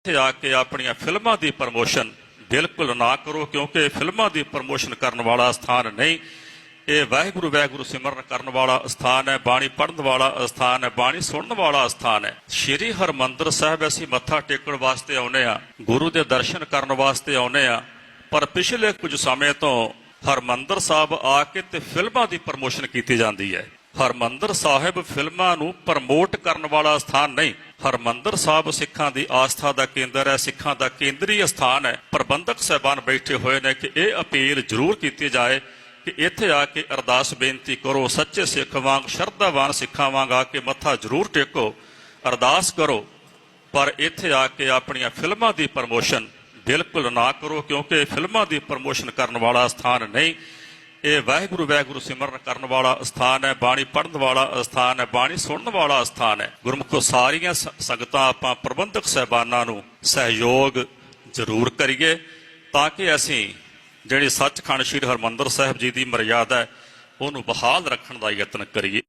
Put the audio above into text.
ਇੱਥੇ ਆ ਕੇ ਆਪਣੀਆਂ ਫਿਲਮਾਂ ਦੀ ਪ੍ਰਮੋਸ਼ਨ ਬਿਲਕੁਲ ਨਾ ਕਰੋ, ਕਿਉਂਕਿ ਫਿਲਮਾਂ ਦੀ ਪ੍ਰਮੋਸ਼ਨ ਕਰਨ ਵਾਲਾ ਸਥਾਨ ਨਹੀਂ। ਇਹ ਵਾਹਿਗੁਰੂ ਵਾਹਿਗੁਰੂ ਸਿਮਰਨ ਕਰਨ ਵਾਲਾ ਸਥਾਨ ਹੈ, ਬਾਣੀ ਪੜ੍ਹਨ ਵਾਲਾ ਸਥਾਨ ਹੈ, ਬਾਣੀ ਸੁਣਨ ਵਾਲਾ ਸਥਾਨ ਹੈ। ਸ਼੍ਰੀ ਹਰਮੰਦਰ ਸਾਹਿਬ ਅਸੀਂ ਮੱਥਾ ਟੇਕਣ ਵਾਸਤੇ ਆਉਨੇ ਆ ਗੁਰੂ ਦੇ ਦਰਸ਼ਨ ਕਰਨ ਵਾਸਤੇ ਆਉਨੇ ਆ ਪਰ ਪਿਛਲੇ ਕੁਝ ਸਮੇਂ ਤੋਂ ਹਰਮੰਦਰ ਸਾਹਿਬ ਆ ਕੇ ਤੇ ਫਿਲਮਾਂ ਦੀ ਪ੍ਰਮੋਸ਼ਨ ਕੀਤੀ ਜਾਂਦੀ ਹੈ। ਹਰਮੰਦਰ ਸਾਹਿਬ ਫਿਲਮਾਂ ਨੂੰ ਪ੍ਰਮੋਟ ਕਰਨ ਵਾਲਾ ਸਥਾਨ ਨਹੀਂ। ਹਰਮੰਦਰ ਸਾਹਿਬ ਸਿੱਖਾਂ ਦੀ ਆਸਥਾ ਦਾ ਕੇਂਦਰ ਹੈ, ਸਿੱਖਾਂ ਦਾ ਕੇਂਦਰੀ ਸਥਾਨ ਹੈ। ਪ੍ਰਬੰਧਕ ਸਹਿਬਾਨ ਬੈਠੇ ਹੋਏ ਨੇ ਕਿ ਇਹ ਅਪੀਲ ਜ਼ਰੂਰ ਕੀਤੀ ਜਾਏ ਕਿ ਇੱਥੇ ਆ ਕੇ ਅਰਦਾਸ ਬੇਨਤੀ ਕਰੋ, ਸੱਚੇ ਸਿੱਖ ਵਾਂਗ, ਸ਼ਰਧਾਵਾਨ ਸਿੱਖਾਂ ਵਾਂਗ ਆ ਕੇ ਮੱਥਾ ਜ਼ਰੂਰ ਟੇਕੋ, ਅਰਦਾਸ ਕਰੋ। ਪਰ ਇੱਥੇ ਆ ਕੇ ਆਪਣੀਆਂ ਫਿਲਮਾਂ ਦੀ ਪ੍ਰਮੋਸ਼ਨ ਬਿਲਕੁਲ ਨਾ ਕਰੋ, ਕਿਉਂਕਿ ਫਿਲਮਾਂ ਦੀ ਪ੍ਰਮੋਸ਼ਨ ਕਰਨ ਵਾਲਾ ਸਥਾਨ ਨਹੀਂ। ਇਹ ਵਾਹਿਗੁਰੂ ਵਾਹਿਗੁਰੂ ਸਿਮਰਨ ਕਰਨ ਵਾਲਾ ਸਥਾਨ ਹੈ, ਬਾਣੀ ਪੜ੍ਹਨ ਵਾਲਾ ਸਥਾਨ ਹੈ, ਬਾਣੀ ਸੁਣਨ ਵਾਲਾ ਸਥਾਨ ਹੈ। ਗੁਰਮੁਖੋ ਸਾਰੀਆਂ ਸੰਗਤਾਂ ਆਪਾਂ ਪ੍ਰਬੰਧਕ ਸਹਿਬਾਨਾਂ ਨੂੰ ਸਹਿਯੋਗ ਜ਼ਰੂਰ ਕਰੀਏ ਤਾਂ ਕਿ ਅਸੀਂ ਜਿਹੜੀ ਸੱਚਖੰਡ ਸ੍ਰੀ ਹਰਮੰਦਰ ਸਾਹਿਬ ਜੀ ਦੀ ਮਰਿਆਦਾ ਹੈ, ਉਹਨੂੰ ਬਹਾਲ ਰੱਖਣ ਦਾ ਯਤਨ ਕਰੀਏ।